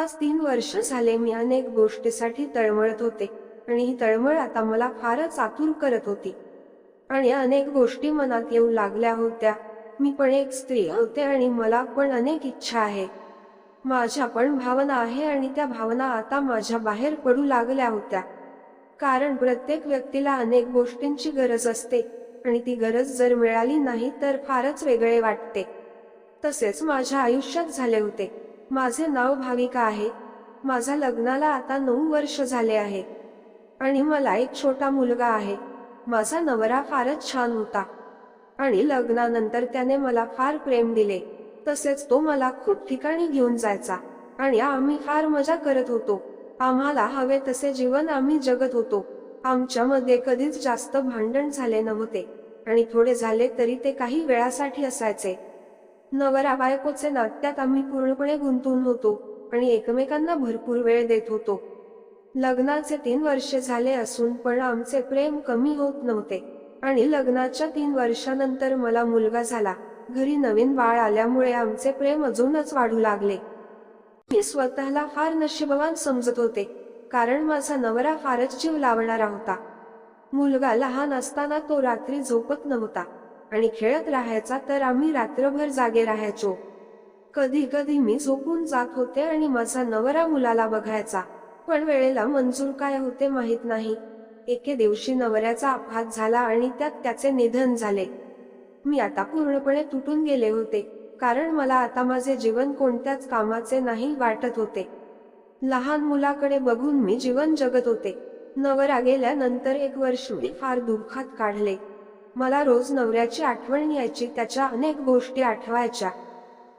आज तीन वर्ष झाले मी अनेक गोष्टीसाठी तळमळत होते. आणि ही तळमळ आता मला फारच आतुर करत होती. आणि अनेक गोष्टी मनात येऊ लागल्या होत्या. मी पण एक स्त्री होते आणि मला पण अनेक इच्छा आहे. माझ्या पण भावना आहे आणि त्या भावना आता माझ्या बाहेर पडू लागल्या होत्या. कारण प्रत्येक व्यक्तीला अनेक गोष्टींची गरज असते. आणि ती गरज जर मिळाली नाही तर फारच वेगळे वाटते. तसेच माझ्या आयुष्यात झाले होते. माझे नाव भाविका आहे. माझ्या लग्नाला आता नऊ वर्ष झाले आहे आणि मला एक छोटा मुलगा आहे. माझा नवरा फारच छान होता. आणि लग्नानंतर त्याने मला फार प्रेम दिले. तसेच तो मला खूप ठिकाणी घेऊन जायचा. आणि आम्ही फार मजा करत होतो. आम्हाला हवे तसे जीवन आम्ही जगत होतो. आमच्यामध्ये कधीच जास्त भांडण झाले नव्हते. आणि थोडे झाले तरी ते काही वेळासाठी असायचे. नवरा बायकोचे नात्यात आम्ही पूर्णपणे गुंतून होतो आणि एकमेकांना भरपूर वेळ देत होतो. लग्नाचे तीन वर्षे झाले असून पण आमचे प्रेम कमी होत नव्हते आणि लग्नाच्या तीन वर्षानंतर मला मुलगा झाला. घरी नवीन बाळ आल्यामुळे आमचे प्रेम अजूनच वाढू लागले. मी स्वतःला फार नशीबवान समजत होते कारण माझा नवरा फारच जीव लावणारा होता. मुलगा लहान असताना तो रात्री झोपत नव्हता. आणि खेळत राहायचा तर आम्ही रात्रभर जागे राहायचो. कधी कधी मी झोपून जात होते आणि माझा नवरा मुलाला बघायचा. पण वेळेला मंजूर काय होते माहीत नाही. एके दिवशी नवऱ्याचा अपघात झाला आणि त्यात त्याचे निधन झाले. मी आता पूर्णपणे तुटून गेले होते कारण मला आता माझे जीवन कोणत्याच कामाचे नाही वाटत होते. लहान मुलाकडे बघून मी जीवन जगत होते. नवरा गेल्यानंतर एक वर्ष मी फार दुःखात काढले. मला रोज नवऱ्याची आठवण यायची त्याच्या अनेक गोष्टी आठवायच्या.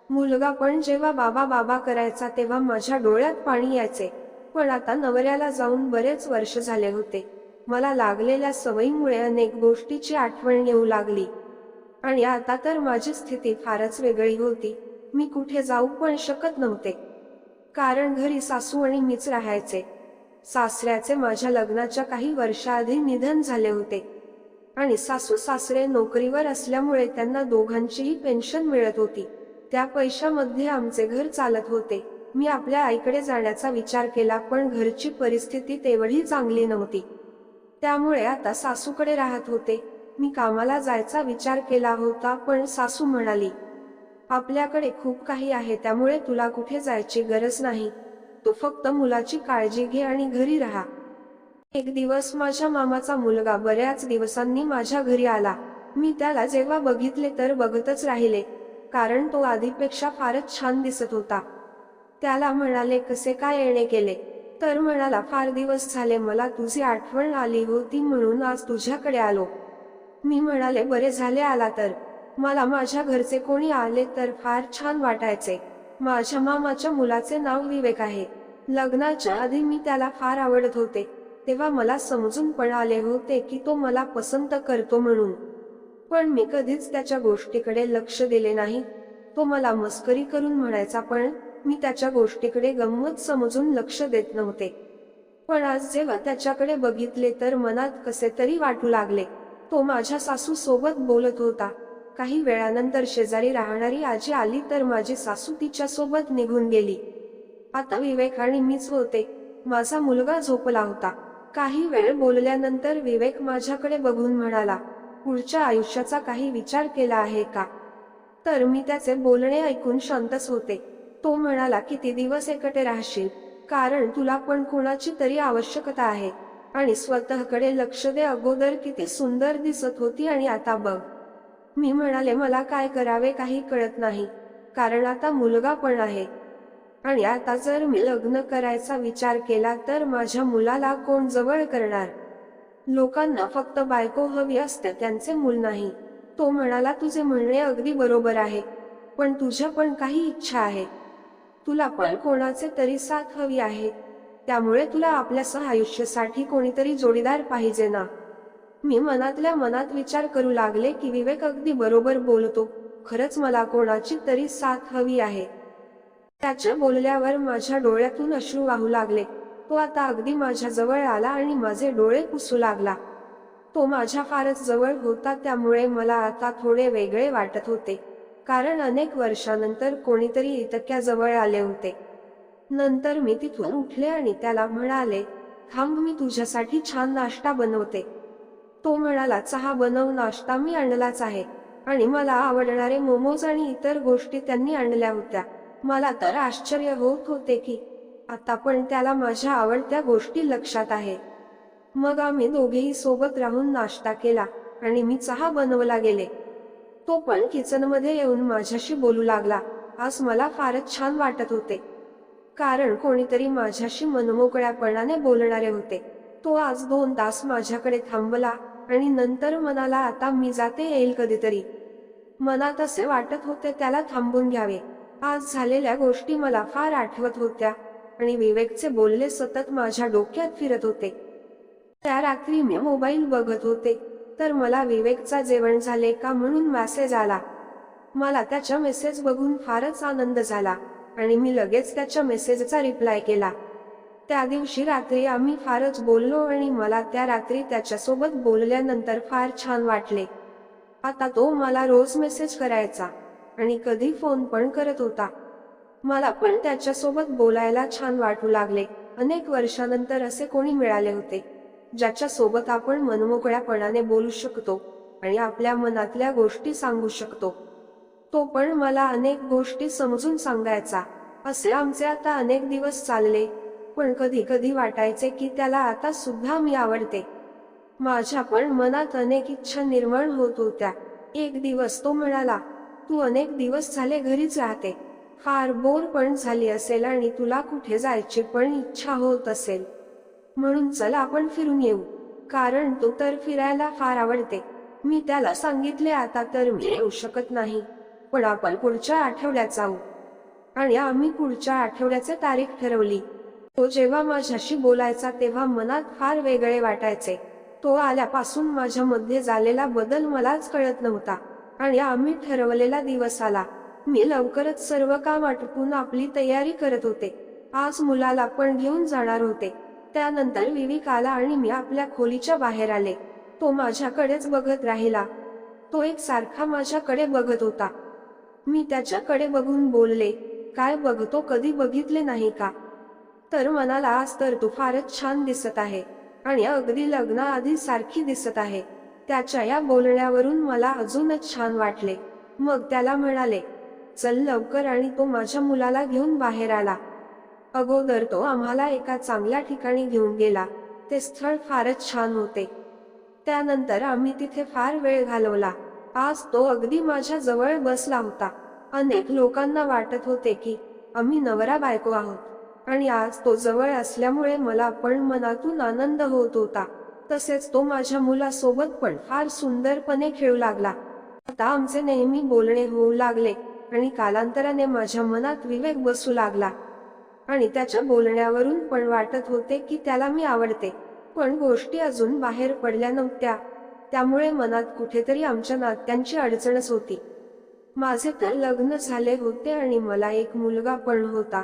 मुलगा पण जेव्हा बाबा बाबा करायचा तेव्हा माझ्या डोळ्यात पाणी यायचे. पण आता नवऱ्याला जाऊन बरेच वर्ष झाले होते. मला लागलेल्या सवयीमुळे अनेक गोष्टीची आठवण येऊ लागली. आणि आता तर माझी स्थिती फारच वेगळी होती. मी कुठे जाऊ पण शकत नव्हते. कारण घरी सासू आणि मीच राहायचे. सासऱ्याचे माझ्या लग्नाच्या काही वर्षाआधी निधन झाले होते. आणि सासू सासरे नोकरीवर असल्यामुळे त्यांना दोघांचीही पेन्शन मिळत होती. त्या पैशामध्ये आमचे घर चालत होते. मी आपल्या आईकडे जाण्याचा विचार केला पण घरची परिस्थिती तेवढी चांगली नव्हती. त्यामुळे आता सासूकडे राहत होते. मी कामाला जायचा विचार केला होता पण सासू म्हणाली आपल्याकडे खूप काही आहे त्यामुळे तुला कुठे जायची गरज नाही. तू फक्त मुलाची काळजी घे आणि घरी राहा. एक दिवस माझ्या मामाचा मुलगा बऱ्याच दिवसांनी माझ्या घरी आला. मी त्याला जेव्हा बघितले तर बघतच राहिले कारण तो आधीपेक्षा फारच छान दिसत होता. त्याला म्हणाले कसे काय येणे केले? तर म्हणाला फार दिवस झाले मला तुझी आठवण आली होती म्हणून आज तुझ्याकडे आलो. मी म्हणाले बरे झाले आला तर. मला माझ्या घरचे कोणी आले तर फार छान वाटायचे. माझ्या मामाच्या मुलाचे नाव विवेक आहे. लग्नाच्या आधी मी त्याला फार आवडत होते. तेव्हा मला समजून पण आले होते की तो मला पसंत करतो म्हणून. पण मी कधीच त्याच्या गोष्टीकडे लक्ष दिले नाही. तो मला मस्करी करून म्हणायचा पण मी त्याच्या गोष्टीकडे गंमत समजून लक्ष देत नव्हते. पण आज जेव्हा त्याच्याकडे बघितले तर मनात कसे तरी वाटू लागले. तो माझ्या सासू सोबत बोलत होता. काही वेळानंतर शेजारी राहणारी आजी आली तर माझी सासू तिच्या सोबत निघून गेली. आता विवेक आणि मीच होते. माझा मुलगा झोपला होता. काही वेळ बोलल्यानंतर विवेक माझ्याकडे बघून म्हणाला पुढच्या आयुष्याचा काही विचार केला आहे का? तर मी त्याचे बोलणे ऐकून शांतच होते. तो म्हणाला किती दिवस एकटे राहशील? कारण तुला पण कोणाची तरी आवश्यकता आहे. आणि स्वतःकडे लक्ष दे अगोदर किती सुंदर दिसत होती आणि आता बघ. मी म्हणाले मला काय करावे काही कळत नाही. कारण आता मुलगा पण आहे. आणि आता जर मी लग्न करायचा विचार केला तर माझ्या मुलाला कोण जवळ करणार? लोकांना फक्त बायको हवी असते त्यांचे मूल नाही. तो म्हणाला तुझे म्हणणे अगदी बरोबर आहे पण तुझ्या पण काही इच्छा आहे. तुला पण कोणाचे तरी साथ हवी आहे. त्यामुळे तुला आपल्या सह आयुष्यासाठी कोणीतरी जोडीदार पाहिजे ना. मी मनातल्या मनात विचार करू लागले की विवेक अगदी बरोबर बोलतो खरंच मला कोणाची तरी साथ हवी आहे. त्याच्या बोलल्यावर माझ्या डोळ्यातून अश्रू वाहू लागले. तो आता अगदी माझ्या जवळ आला आणि माझे डोळे पुसू लागला. तो माझ्या फारच जवळ होता त्यामुळे मला आता थोडे वेगळे वाटत होते. कारण अनेक वर्षानंतर कोणीतरी इतक्या जवळ आले होते. नंतर मी तिथून उठले आणि त्याला म्हणाले थांब मी तुझ्यासाठी छान नाश्ता बनवते. तो म्हणाला चहा बनव नाश्ता मी आणलाच आहे. आणि मला आवडणारे मोमोज आणि इतर गोष्टी त्यांनी आणल्या होत्या. मला तर आश्चर्य होत होते की आता पण त्याला माझ्या आवडत्या गोष्टी लक्षात आहे. मग आम्ही दोघेही सोबत राहून नाश्ता केला आणि मी चहा बनवला गेले. तो पण किचनमध्ये येऊन माझ्याशी बोलू लागला. आज मला फारच छान वाटत होते. कारण कोणीतरी माझ्याशी मनमोकळ्यापणाने बोलणारे होते. तो आज दोन तास माझ्याकडे थांबला आणि नंतर मनाला आता मी जाते येईल कधीतरी. मनात असे वाटत होते त्याला थांबून घ्यावे. आज झालेल्या गोष्टी मला फार आठवत होत्या आणि विवेकचे बोलले सतत माझ्या डोक्यात फिरत होते. त्या रात्री मी मोबाईल बघत होते तर मला विवेकचा जेवण झाले का म्हणून मेसेज आला. मला त्याच्या मेसेज बघून फारच आनंद झाला आणि मी लगेच त्याच्या मेसेजचा रिप्लाय केला. त्या दिवशी रात्री आम्ही फारच बोललो आणि मला त्या रात्री त्याच्यासोबत बोलल्यानंतर फार छान वाटले. आता तो मला रोज मेसेज करायचा. आणि कधी फोन पण करत होता. मला पण त्याच्यासोबत बोलायला छान वाटू लागले. अनेक वर्षानंतर असे कोणी मिळाले होते ज्याच्या सोबत आपण मनमोकळ्यापणाने बोलू शकतो आणि आपल्या मनातल्या गोष्टी सांगू शकतो. तो पण मला अनेक गोष्टी समजून सांगायचा. असे आमचे आता अनेक दिवस चालले पण कधी कधी वाटायचे की त्याला आता सुद्धा मी आवडते. माझ्या पण मनात अनेक इच्छा निर्माण होत होत्या. एक दिवस तो म्हणाला तू अनेक दिवस झाले घरीच राहते. फार बोर पण झाली असेल आणि तुला कुठे जायची पण इच्छा होत असेल. म्हणून चल आपण फिरून येऊ. कारण तू तर फिरायला फार आवडते. मी त्याला सांगितले आता तर मी येऊ शकत नाही. पण आपण पुढच्या आठवड्यात जाऊ. आणि आम्ही पुढच्या आठवड्याची तारीख ठरवली. तो जेव्हा माझ्याशी बोलायचा तेव्हा मनात फार वेगळे वाटायचे. तो आल्यापासून माझ्यामध्ये झालेला बदल मलाच कळत नव्हता. आणि आम्ही ठरवलेला दिवस आला. मी लवकरच सर्व काम आटपून आपली तयारी करत होते. आज मुलाला पण घेऊन जाणार होते. त्यानंतर विवेक आला आणि मी आपल्या खोलीच्या बाहेर आले. तो माझ्याकडेच बघत राहिला. तो एक सारखा माझ्याकडे बघत होता. मी त्याच्याकडे बघून बोलले काय बघतो कधी बघितले नाही का? तर मनाला आज तर तू फारच छान दिसत आहे. आणि अगदी लग्नाआधी सारखी दिसत आहे. त्याच्या या बोलण्यावरून मला अजूनच छान वाटले. मग त्याला म्हणाले चल लवकर आणि तो माझ्या मुलाला घेऊन बाहेर आला. अगोदर तो आम्हाला एका चांगल्या ठिकाणी घेऊन गेला. ते स्थळ फारच छान होते. त्यानंतर आम्ही तिथे फार वेळ घालवला. आज तो अगदी माझ्या जवळ बसला होता. अनेक लोकांना वाटत होते की आम्ही नवरा बायको आहोत. आणि आज तो जवळ असल्यामुळे मला पण मनातून आनंद होत होता. तसेच तो माझ्या मुलासोबत पण फार सुंदरपणे खेळू लागला. आता आमचे नेहमी बोलणे होऊ लागले आणि कालांतराने माझ्या मनात विवेक बसू लागला. आणि त्याच्या बोलण्यावरून पण वाटत होते की त्याला मी आवडते. पण गोष्टी अजून बाहेर पडल्या नव्हत्या. त्यामुळे मनात कुठेतरी आमच्या नात्यांची अडचणच होती. माझे तर लग्न झाले होते आणि मला एक मुलगा पण होता.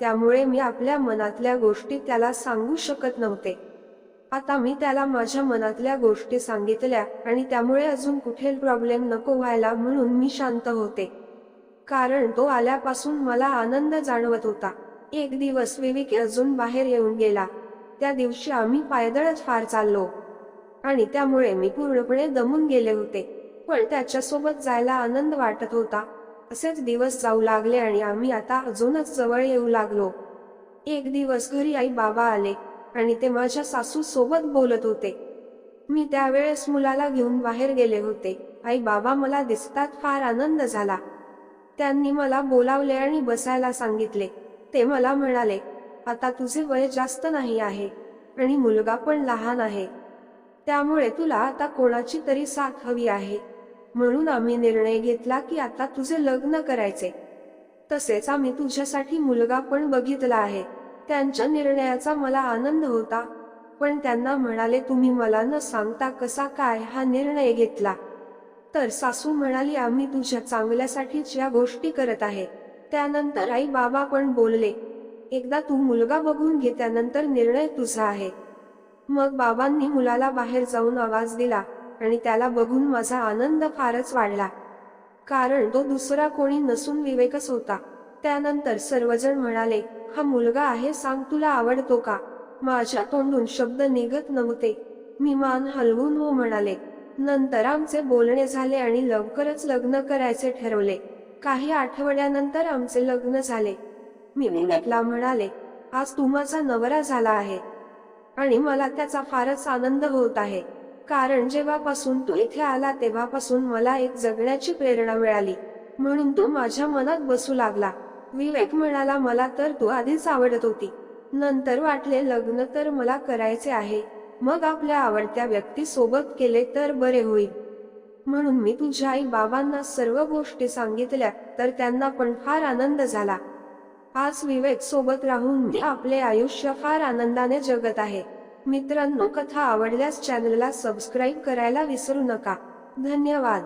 त्यामुळे मी आपल्या मनातल्या गोष्टी त्याला सांगू शकत नव्हते. आता मी त्याला माझ्या मनातल्या गोष्टी सांगितल्या आणि त्यामुळे अजून कुठे प्रॉब्लेम नको व्हायला म्हणून मी शांत होते. कारण तो आल्यापासून मला आनंद जाणवत होता. एक दिवस विवेक अजून बाहेर येऊन गेला. त्या दिवशी आम्ही पायदळच फार चाललो. आणि त्यामुळे मी पूर्णपणे दमून गेले होते. पण त्याच्यासोबत जायला आनंद वाटत होता. असेच दिवस जाऊ लागले आणि आम्ही आता अजूनच जवळ येऊ लागलो. एक दिवस घरी आई बाबा आले. आणि ते माझ्या सासू सोबत बोलत होते. मी त्यावेळेस मुलाला घेऊन बाहेर गेले होते. आई बाबा मला दिसतात फार आनंद झाला. त्यांनी मला बोलावले आणि बसायला सांगितले. ते मला म्हणाले आता तुझे वय जास्त नाही आहे आणि मुलगा पण लहान आहे. त्यामुळे तुला आता कोणाची तरी साथ हवी आहे. म्हणून आम्ही निर्णय घेतला की आता तुझे लग्न करायचे. तसेच आम्ही तुझ्यासाठी मुलगा पण बघितला आहे. त्यांच्या निर्णयाचा मला आनंद होता. पण त्यांना म्हणाले तुम्ही मला न सांगता कसा काय हा निर्णय घेतला? तर सासू म्हणाली आम्ही तुझ्या चांगल्यासाठीच या गोष्टी करत आहे. त्यानंतर आई बाबा पण बोलले एकदा तू मुलगा बघून घे त्यानंतर निर्णय तुझा आहे. मग बाबांनी मुलाला बाहेर जाऊन आवाज दिला आणि त्याला बघून माझा आनंद फारच वाढला. कारण तो दुसरा कोणी नसून विवेकच होता. त्यानंतर सर्वजण म्हणाले हा मुलगा आहे सांग तुला आवडतो का? माझ्या तोंडून शब्द निघत नव्हते. मी मान हलवून हो म्हणाले. नंतर आमचे बोलणे झाले आणि लवकरच लग्न करायचे ठरवले. काही आठवड्यानंतर आमचे लग्न झाले. मी विवेकला म्हणाले आज तू माझा नवरा झाला आहे आणि मला त्याचा फारच आनंद होत आहे. कारण जेव्हापासून तू इथे आला तेव्हापासून मला एक जगण्याची प्रेरणा मिळाली. म्हणून तू माझ्या मनात बसू लागला. विवेक म्हणाला मला तर तू आधीच आवडत होती. नंतर वाटले लग्न तर मला करायचे आहे. मग आपल्या आवडत्या व्यक्ती सोबत केले तर बरे होईल. म्हणून मी तुझ्या आई बाबांना सर्व गोष्टी सांगितल्या तर त्यांना पण फार आनंद झाला. आज विवेक सोबत राहून मी आपले आयुष्य फार आनंदाने जगत आहे. मित्रांनो कथा आवडल्यास चॅनलला सबस्क्राईब करायला विसरू नका. धन्यवाद.